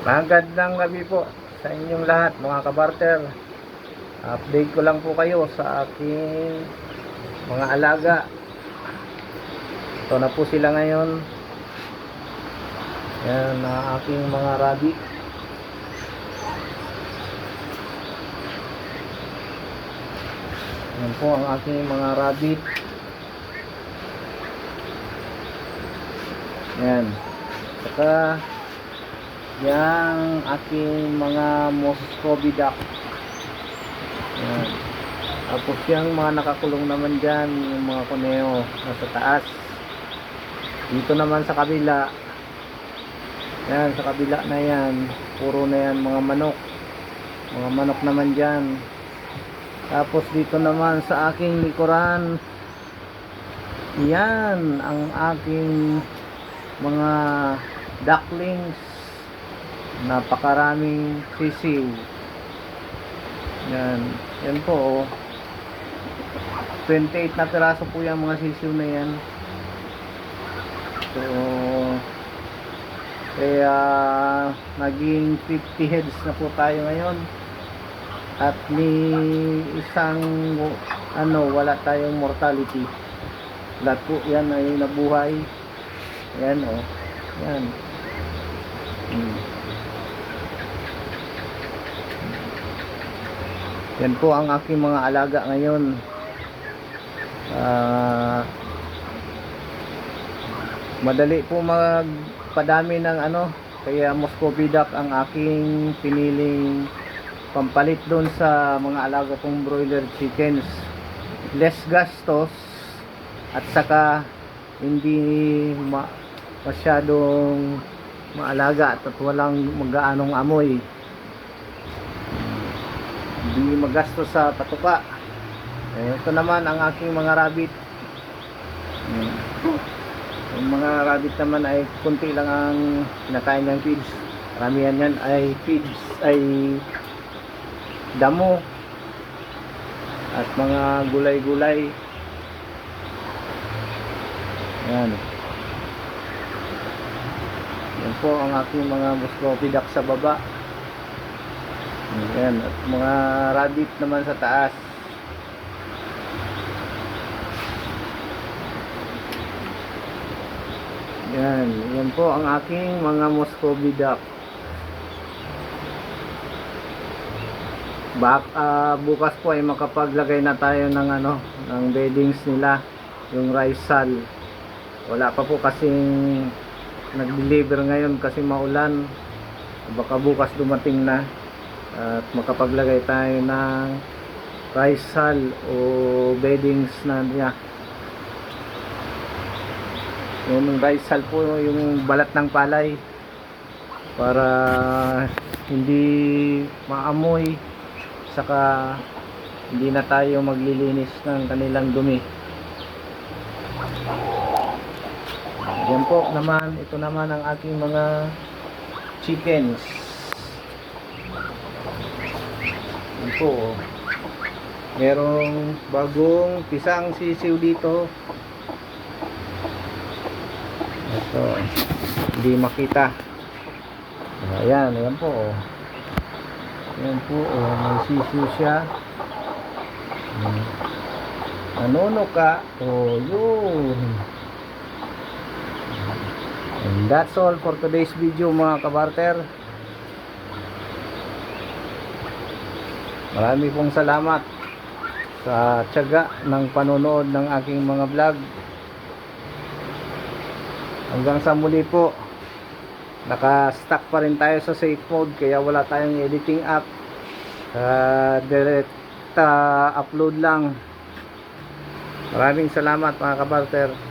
Magandang gabi po sa inyong lahat mga kabarter. Update ko lang po kayo sa aking mga alaga. Ito na po sila ngayon. Yan na aking mga rabbit. Yan po ang aking mga rabbit. Yan. Saka yung aking mga Moscovi duck. Yan. Tapos yung mga nakakulong naman dyan, yung mga kuneo nasa taas. Dito naman sa kabila, yan, sa kabila na yan, puro na yan mga manok. Mga manok naman dyan. Tapos dito naman sa aking likuran, yan ang aking mga ducklings napakaraming sisiw yan yan po oh. 28 na piraso po yung mga sisiw na yan so kaya naging 50 heads na po tayo ngayon at ni isang ano wala tayong mortality lahat po yan ay nabuhay yan oh. Yan. Hmm. Yan po ang aking mga alaga ngayon. Ah madali po magpadami ng ano, kaya Muscovy duck ang aking piniling pampalit doon sa mga alaga kong broiler chickens. Less gastos at saka hindi ma masyadong maalaga at walang magaanong amoy hindi magastos sa patuka eh, ito naman ang aking mga rabbit Hmm. yung mga rabbit naman ay kunti lang ang kinakain ng feeds karamihan yan ay feeds ay damo at mga gulay-gulay yan yan po ang aking mga Muscovy duck sa baba. Yan. At mga rabbit naman sa taas. Yan. Yan po ang aking mga Muscovy duck. Bak, ah, bukas po ay makapaglagay na tayo ng ano, ng beddings nila, yung rice sal. Wala pa po kasing nag-deliver ngayon kasi maulan baka bukas dumating na at makapaglagay tayo ng rice hull o beddings na niya. Yung rice hull po yung balat ng palay. Para hindi maamoy saka hindi na tayo maglilinis ng kanilang dumi. Yan po naman, ito naman ang aking mga chickens. Yan po. oh. Merong bagong pisang sisiw dito. Ito. Hindi makita. Ayan, ayan po. oh. Ayan po, oh, may sisiw siya. Hmm. Nanono ka. Oh, yun. And that's all for today's video mga kabarter. Marami pong salamat sa tiyaga ng panonood ng aking mga vlog. Hanggang sa muli po. Naka-stuck pa rin tayo sa safe mode kaya wala tayong editing app. Uh, direct uh, upload lang. Maraming salamat mga kabarter.